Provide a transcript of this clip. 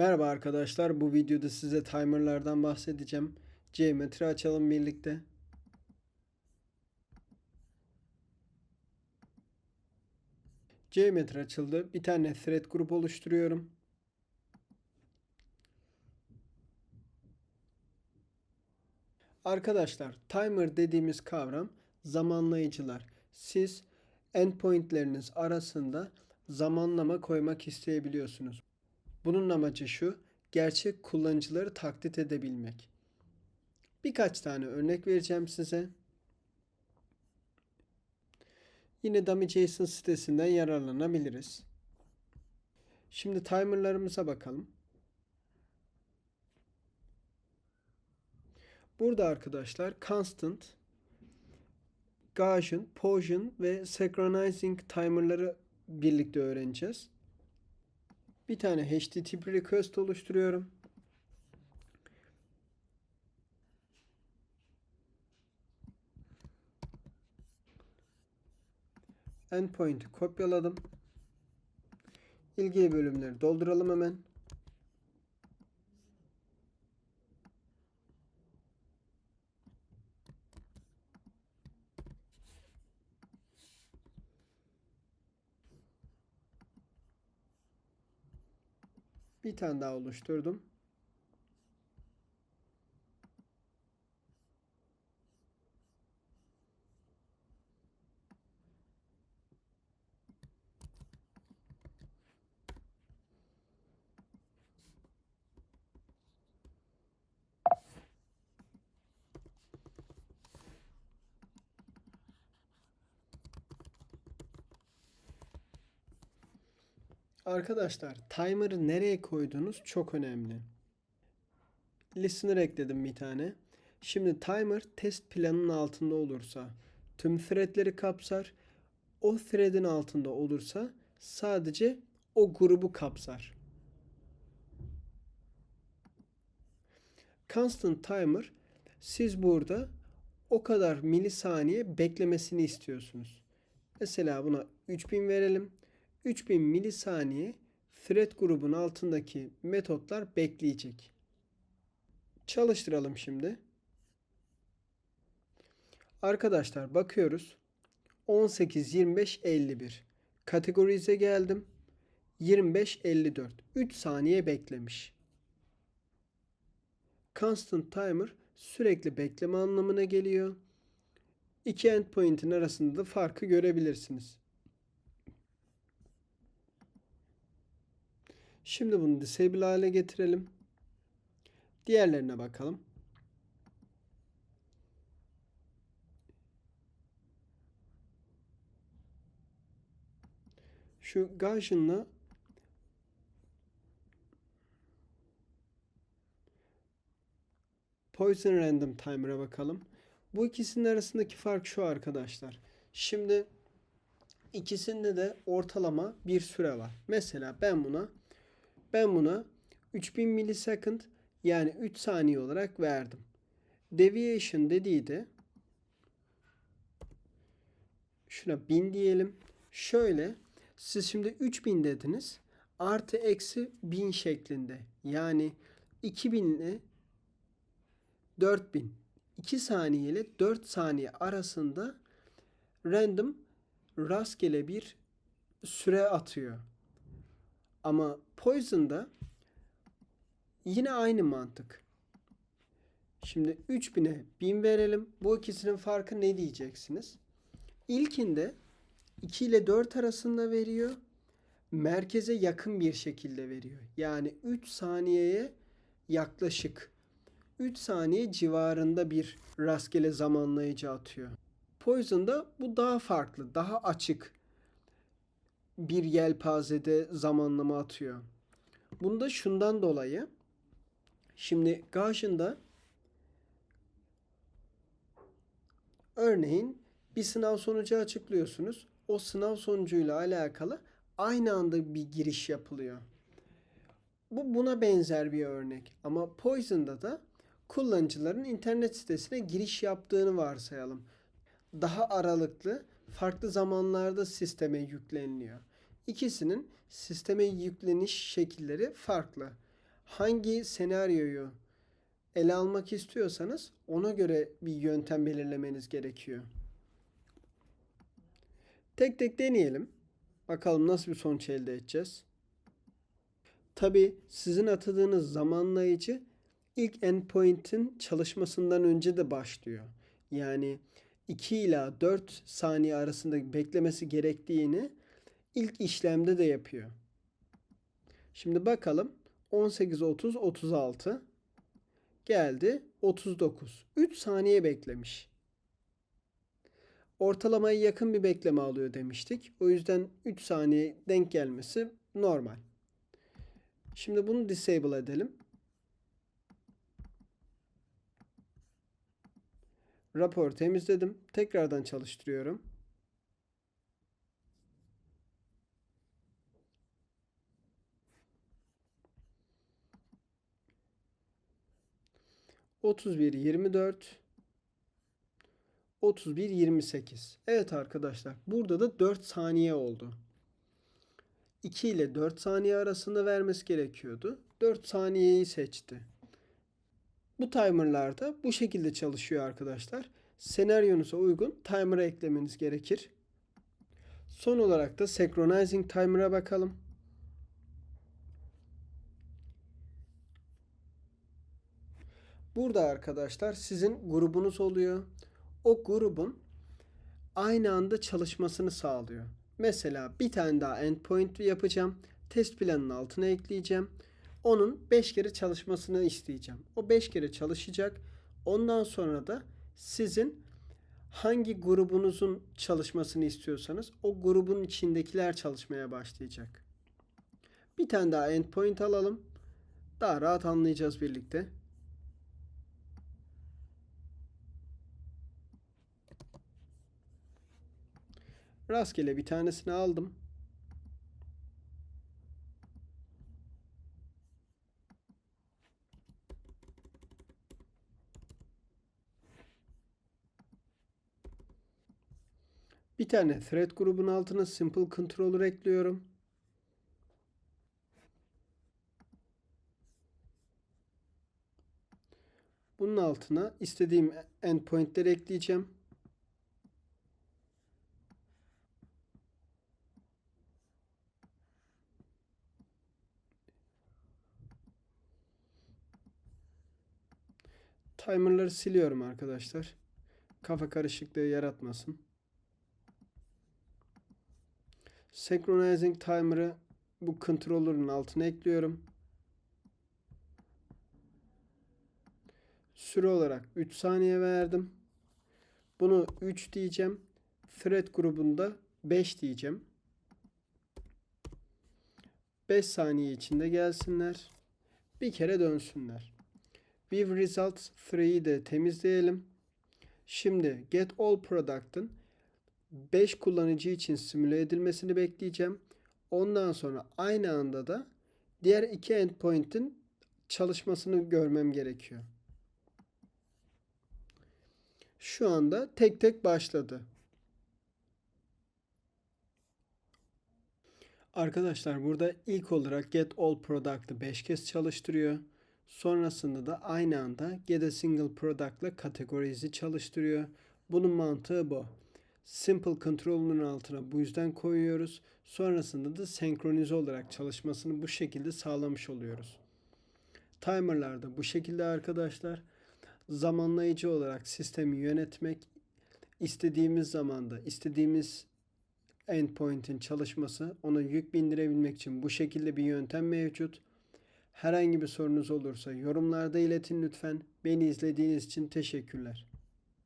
Merhaba arkadaşlar. Bu videoda size timerlardan bahsedeceğim. Geometri açalım birlikte. Geometri açıldı. Bir tane thread grup oluşturuyorum. Arkadaşlar timer dediğimiz kavram zamanlayıcılar. Siz endpointleriniz arasında zamanlama koymak isteyebiliyorsunuz. Bunun amacı şu, gerçek kullanıcıları taklit edebilmek. Birkaç tane örnek vereceğim size. Yine Dummy.json sitesinden yararlanabiliriz. Şimdi timerlarımıza bakalım. Burada arkadaşlar constant, Gaussian, Gaussian ve synchronizing timerları birlikte öğreneceğiz. Bir tane HTTP request oluşturuyorum. Endpoint'i kopyaladım. İlgili bölümleri dolduralım hemen. Bir tane daha oluşturdum. Arkadaşlar timer'ı nereye koyduğunuz çok önemli. Listener ekledim bir tane. Şimdi timer test planının altında olursa tüm threadleri kapsar. O thread'in altında olursa sadece o grubu kapsar. Constant timer siz burada o kadar milisaniye beklemesini istiyorsunuz. Mesela buna 3000 verelim. 3000 milisaniye thread grubun altındaki metotlar bekleyecek. Çalıştıralım şimdi. Arkadaşlar bakıyoruz. 18, 25, 51. Kategorize geldim. 25, 54. 3 saniye beklemiş. Constant timer sürekli bekleme anlamına geliyor. İki endpoint'in arasında da farkı görebilirsiniz. Şimdi bunu disable hale getirelim. Diğerlerine bakalım. Şu Gaussian'la Poison Random Timer'a bakalım. Bu ikisinin arasındaki fark şu arkadaşlar. Şimdi ikisinde de ortalama bir süre var. Mesela ben buna ben buna 3000 millisecond yani 3 saniye olarak verdim. Deviation dediği de şuna 1000 diyelim. Şöyle siz şimdi 3000 dediniz. Artı eksi 1000 şeklinde. Yani 2000 ile 4000. 2 saniye ile 4 saniye arasında random rastgele bir süre atıyor. Ama Poison'da yine aynı mantık. Şimdi 3000'e 1000 verelim. Bu ikisinin farkı ne diyeceksiniz? İlkinde 2 ile 4 arasında veriyor. Merkeze yakın bir şekilde veriyor. Yani 3 saniyeye yaklaşık 3 saniye civarında bir rastgele zamanlayıcı atıyor. Poison'da bu daha farklı, daha açık bir yelpazede zamanlama atıyor. Bunda şundan dolayı şimdi Gaussian'da örneğin bir sınav sonucu açıklıyorsunuz. O sınav sonucuyla alakalı aynı anda bir giriş yapılıyor. Bu buna benzer bir örnek. Ama Poison'da da kullanıcıların internet sitesine giriş yaptığını varsayalım. Daha aralıklı, farklı zamanlarda sisteme yükleniliyor. İkisinin sisteme yükleniş şekilleri farklı. hangi senaryoyu ele almak istiyorsanız ona göre bir yöntem belirlemeniz gerekiyor. Tek tek deneyelim. Bakalım nasıl bir sonuç elde edeceğiz. Tabi sizin atadığınız zamanlayıcı ilk endpoint'in çalışmasından önce de başlıyor. Yani 2 ila 4 saniye arasında beklemesi gerektiğini ilk işlemde de yapıyor. Şimdi bakalım 18 30 36 geldi 39. 3 saniye beklemiş. Ortalamaya yakın bir bekleme alıyor demiştik. O yüzden 3 saniye denk gelmesi normal. Şimdi bunu disable edelim. Rapor temizledim. Tekrardan çalıştırıyorum. Otuz bir yirmi dört. 31 28. Evet arkadaşlar burada da 4 saniye oldu. 2 ile 4 saniye arasında vermesi gerekiyordu. 4 saniyeyi seçti. Bu timerlarda bu şekilde çalışıyor arkadaşlar. Senaryonuza uygun timer'a eklemeniz gerekir. Son olarak da synchronizing timer'a bakalım. Burada arkadaşlar sizin grubunuz oluyor. O grubun aynı anda çalışmasını sağlıyor. Mesela bir tane daha endpoint yapacağım. Test planının altına ekleyeceğim. Onun 5 kere çalışmasını isteyeceğim. O 5 kere çalışacak. Ondan sonra da sizin hangi grubunuzun çalışmasını istiyorsanız o grubun içindekiler çalışmaya başlayacak. Bir tane daha endpoint alalım. Daha rahat anlayacağız birlikte. Rastgele bir tanesini aldım. Bir tane thread grubun altına simple controller ekliyorum. Bunun altına istediğim endpointleri ekleyeceğim. Timer'ları siliyorum arkadaşlar. Kafa karışıklığı yaratmasın. Synchronizing timer'ı bu controller'ın altına ekliyorum. Süre olarak 3 saniye verdim. Bunu 3 diyeceğim. Thread grubunda 5 diyeceğim. 5 saniye içinde gelsinler. Bir kere dönsünler. View Results 3'yi de temizleyelim. Şimdi Get All Product'ın 5 kullanıcı için simüle edilmesini bekleyeceğim. Ondan sonra aynı anda da diğer iki endpoint'in çalışmasını görmem gerekiyor. Şu anda tek tek başladı. Arkadaşlar burada ilk olarak Get All Product'ı 5 kez çalıştırıyor. Sonrasında da aynı anda Get a Single Product ile kategorizi çalıştırıyor. Bunun mantığı bu. Simple Control'un altına bu yüzden koyuyoruz. Sonrasında da senkronize olarak çalışmasını bu şekilde sağlamış oluyoruz. Timer'larda bu şekilde arkadaşlar. Zamanlayıcı olarak sistemi yönetmek, istediğimiz zamanda, istediğimiz endpoint'in çalışması, ona yük bindirebilmek için bu şekilde bir yöntem mevcut. Herhangi bir sorunuz olursa yorumlarda iletin lütfen. Beni izlediğiniz için teşekkürler.